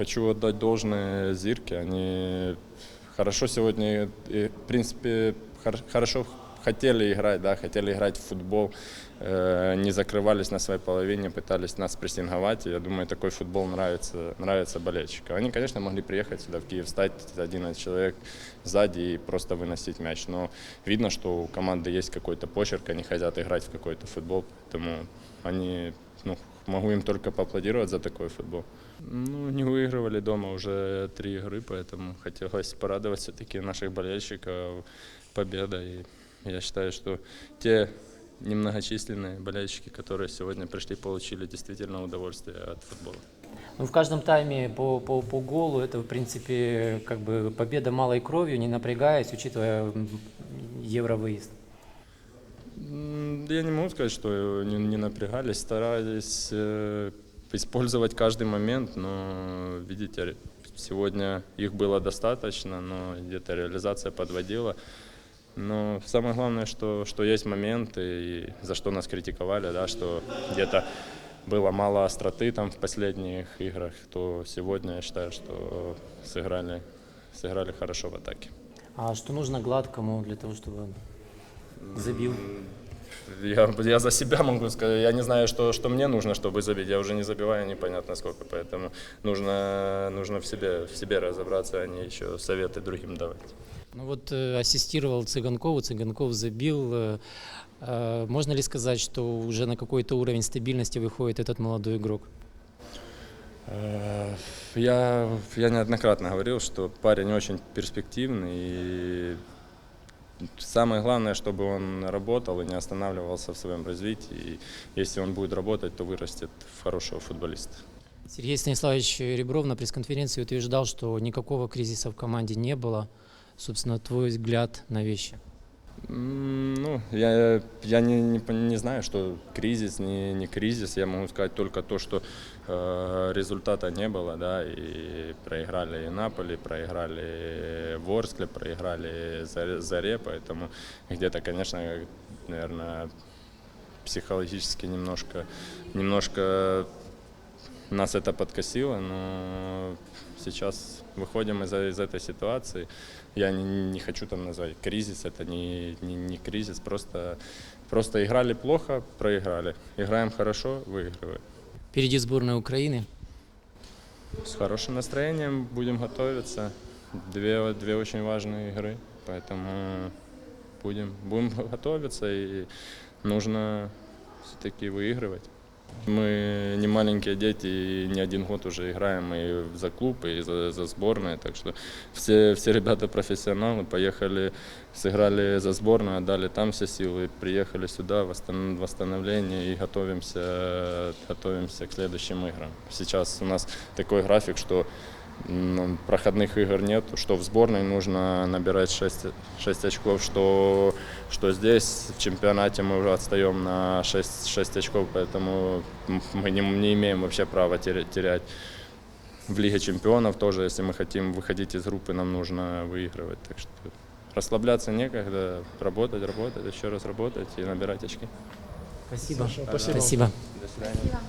хочу отдать должное Зирке. Они хорошо сегодня, и, в принципе, хор- хорошо хотели играть, да, хотели играть в футбол, э, не закрывались на своей половине, пытались нас прессинговать. Я думаю, такой футбол нравится, нравится болельщикам. Они, конечно, могли приехать сюда, в Киев, стать 11 человек сзади и просто выносить мяч. Но видно, что у команды есть какой-то почерк, они хотят играть в какой-то футбол, поэтому они, ну, могу им только поаплодировать за такой футбол. Ну, не выигрывали дома уже три игры, поэтому хотелось порадовать все-таки наших болельщиков победой. Я считаю, что те немногочисленные болельщики, которые сегодня пришли, получили действительно удовольствие от футбола. Ну, в каждом тайме по, по, по голу это, в принципе, как бы победа малой кровью, не напрягаясь, учитывая евровыезд. Я не могу сказать, что не, не напрягались, старались э, использовать каждый момент, но, видите, сегодня их было достаточно, но где-то реализация подводила. Но самое главное, что, что есть моменты, и за что нас критиковали, да, что где-то было мало остроты там в последних играх, то сегодня я считаю, что сыграли, сыграли хорошо в атаке. А что нужно гладкому для того, чтобы забил? Я, я за себя могу сказать, я не знаю, что, что мне нужно, чтобы забить. Я уже не забиваю непонятно сколько, поэтому нужно, нужно в, себе, в себе разобраться, а не еще советы другим давать. Ну вот э, ассистировал Цыганкову, Цыганков забил. Э, э, можно ли сказать, что уже на какой-то уровень стабильности выходит этот молодой игрок? Я, я неоднократно говорил, что парень очень перспективный и самое главное, чтобы он работал и не останавливался в своем развитии. И если он будет работать, то вырастет в хорошего футболиста. Сергей Станиславович Ребров на пресс-конференции утверждал, что никакого кризиса в команде не было. Собственно, твой взгляд на вещи. Ну, я, я не, не, не знаю, что кризис, не, не кризис. Я могу сказать только то, что э, результата не было, да, и проиграли и Наполи, проиграли Ворскле, проиграли Заре, Заре, поэтому где-то, конечно, наверное, психологически немножко, немножко нас это подкосило, но сейчас выходим из, из этой ситуации. Я не, не хочу там назвать кризис, это не, не, не кризис, просто, просто играли плохо, проиграли. Играем хорошо, выигрываем. Впереди сборная Украины. С хорошим настроением будем готовиться. Две, две очень важные игры, поэтому будем, будем готовиться и нужно все-таки выигрывать. Мы не маленькие дети, и не один год уже играем и за клуб, и за, за сборную, так что все, все ребята профессионалы, поехали, сыграли за сборную, отдали там все силы, приехали сюда, восстан- восстановление и готовимся, готовимся к следующим играм. Сейчас у нас такой график, что проходных игр нет, что в сборной нужно набирать 6, 6 очков, что, что здесь в чемпионате мы уже отстаем на 6, 6 очков, поэтому мы не, не имеем вообще права теря- терять. В Лиге чемпионов тоже, если мы хотим выходить из группы, нам нужно выигрывать. Так что расслабляться некогда, работать, работать, еще раз работать и набирать очки. Спасибо. Спасибо. Спасибо. До свидания.